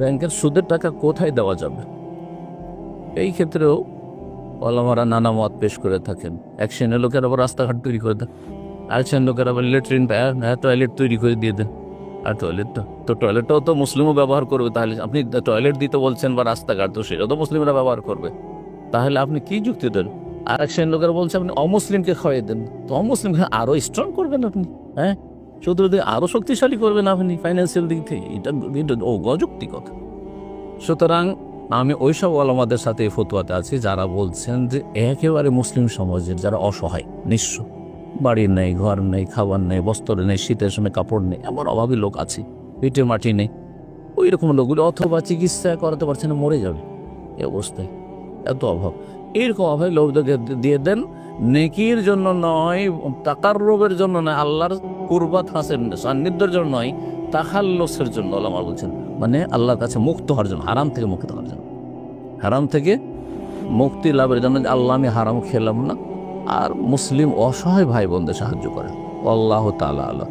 ব্যাংকের সুদের টাকা কোথায় দেওয়া যাবে? এই ক্ষেত্রেও ওলামারা নানা মত পেশ করে থাকেন। এক শ্রেণির লোকের আবার রাস্তাঘাট তৈরি করে দেন। আর শ্রেণির লোকের আবার লেট্রিন টয়লেট তৈরি করে দিয়ে দেন। আর টয়লেট তো টয়লেটটাও তো মুসলিমও ব্যবহার করবে, তাহলে আপনি টয়লেট দিতে বলছেন বা রাস্তাঘাট, তো সেটাও তো মুসলিমরা ব্যবহার করবে। তাহলে আপনি কি যুক্তি দেন? আর এক শ্রেণির লোকেরা বলছে, আপনি অমুসলিমকে খাওয়াই দেন। তো অমুসলিমকে আরও স্ট্রং করবেন আপনি হ্যাঁ? শুধু যদি আরও শক্তিশালী করবেন আপনি ফাইন্যান্সিয়াল দিক থেকে। এটা এটা ও অযুক্তি কথা সুতরাং আমি ওইসব আলমাদের সাথে এই ফতুয়াতে আছি, যারা বলছেন যে একেবারে মুসলিম সমাজের যারা অসহায়, নিঃস্ব বাড়ি নেই, ঘর নেই, খাবার নেই, বস্ত্র নেই, শীতের সময় কাপড় নেই, এমন অভাবী লোক আছে, পিঠে মাটি নেই ওই রকম লোকগুলো অথবা চিকিৎসা করাতে পারছে না মরে যাবে। এই অবস্থায় এত অভাব। এরকম অভাব লোকদেরকে দিয়ে দেন, নেকির জন্য নয় তাকার রোগের জন্য নয়, আল্লাহর কুরবাত হাসেন সান্নিধ্যের জন্য নয় তাহাল্লসের জন্য আল্লাহ বলছেন। মানে আল্লাহর কাছে মুক্ত হওয়ার জন্য, হারাম থেকে মুক্ত হওয়ার জন্য। হারাম থেকে মুক্তি লাভের জন্য আল্লাহ আমি হারাম খেলাম না। আর মুসলিম অসহায় ভাই বোনদের সাহায্য করেন। আল্লাহ তালা আল্লাহ